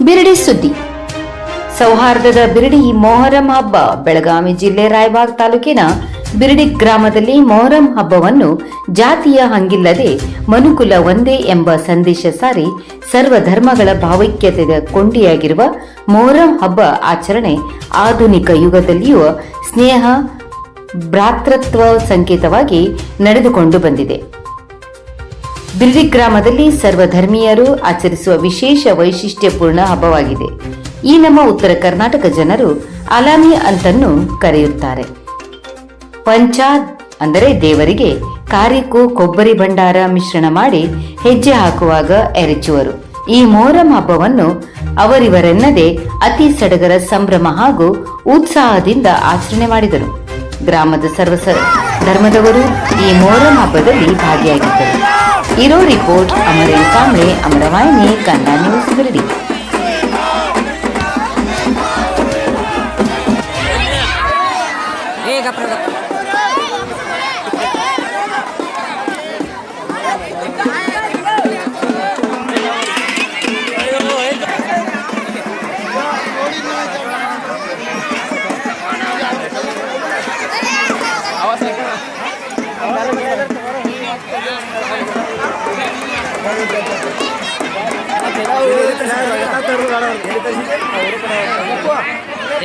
ಬಿರಡಿ ಸುದ್ದಿ. ಸೌಹಾರ್ದದ ಬಿರಡಿ ಮೊಹರಂ ಹಬ್ಬ ಬೆಳಗಾವಿ ಜಿಲ್ಲೆ ರಾಯಬಾಗ್ ತಾಲೂಕಿನ ಬಿರಡಿ ಗ್ರಾಮದಲ್ಲಿ ಮೊಹರಂ ಹಬ್ಬವನ್ನು ಜಾತಿಯ ಹಂಗಿಲ್ಲದೆ ಮನುಕುಲ ಒಂದೇ ಎಂಬ ಸಂದೇಶ ಸಾರಿ ಸರ್ವಧರ್ಮಗಳ ಭಾವೈಕ್ಯತೆಯ ಕೊಂಡಿಯಾಗಿರುವ ಮೊಹರಂ ಹಬ್ಬ ಆಚರಣೆ ಆಧುನಿಕ ಯುಗದಲ್ಲಿಯೂ ಸ್ನೇಹ ಭ್ರಾತೃತ್ವ ಸಂಕೇತವಾಗಿ ನಡೆದುಕೊಂಡು ಬಂದಿದೆ. ಬಿರ್ಡಿ ಗ್ರಾಮದಲ್ಲಿ ಸರ್ವಧರ್ಮೀಯರು ಆಚರಿಸುವ ವಿಶೇಷ ವೈಶಿಷ್ಟ್ಯಪೂರ್ಣ ಹಬ್ಬವಾಗಿದೆ. ಈ ನಮ್ಮ ಉತ್ತರ ಕರ್ನಾಟಕ ಜನರು ಅಲಾಮಿ ಅಂತನ್ನು ಕರೆಯುತ್ತಾರೆ. ಪಂಚ ಅಂದರೆ ದೇವರಿಗೆ ಕಾರಿಕು ಕೊಬ್ಬರಿ ಭಂಡಾರ ಮಿಶ್ರಣ ಮಾಡಿ ಹೆಜ್ಜೆ ಹಾಕುವಾಗ ಎರಚುವರು. ಈ ಮೊಹರಂ ಹಬ್ಬವನ್ನು ಅವರಿವರೆನ್ನದೇ ಅತಿ ಸಡಗರ ಸಂಭ್ರಮ ಹಾಗೂ ಉತ್ಸಾಹದಿಂದ ಆಚರಣೆ ಮಾಡಿದರು. ಗ್ರಾಮದ ಸರ್ವ ಧರ್ಮದವರು ಈ ಮೊಹರಂ ಹಬ್ಬದಲ್ಲಿ ಭಾಗಿಯಾಗಿದ್ದರು. ಇರೋ ರಿಪೋರ್ಟ್ ಅಮರೇನ್ ಕಾಂಬ್ಳೆ ಅಮರವಾಹಿನಿ, ಕನ್ನಡ ನ್ಯೂಸ್ ಬಿರಡಿ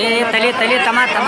ಏ ತಲಿ ತಲಿ ತಮ ತಮ.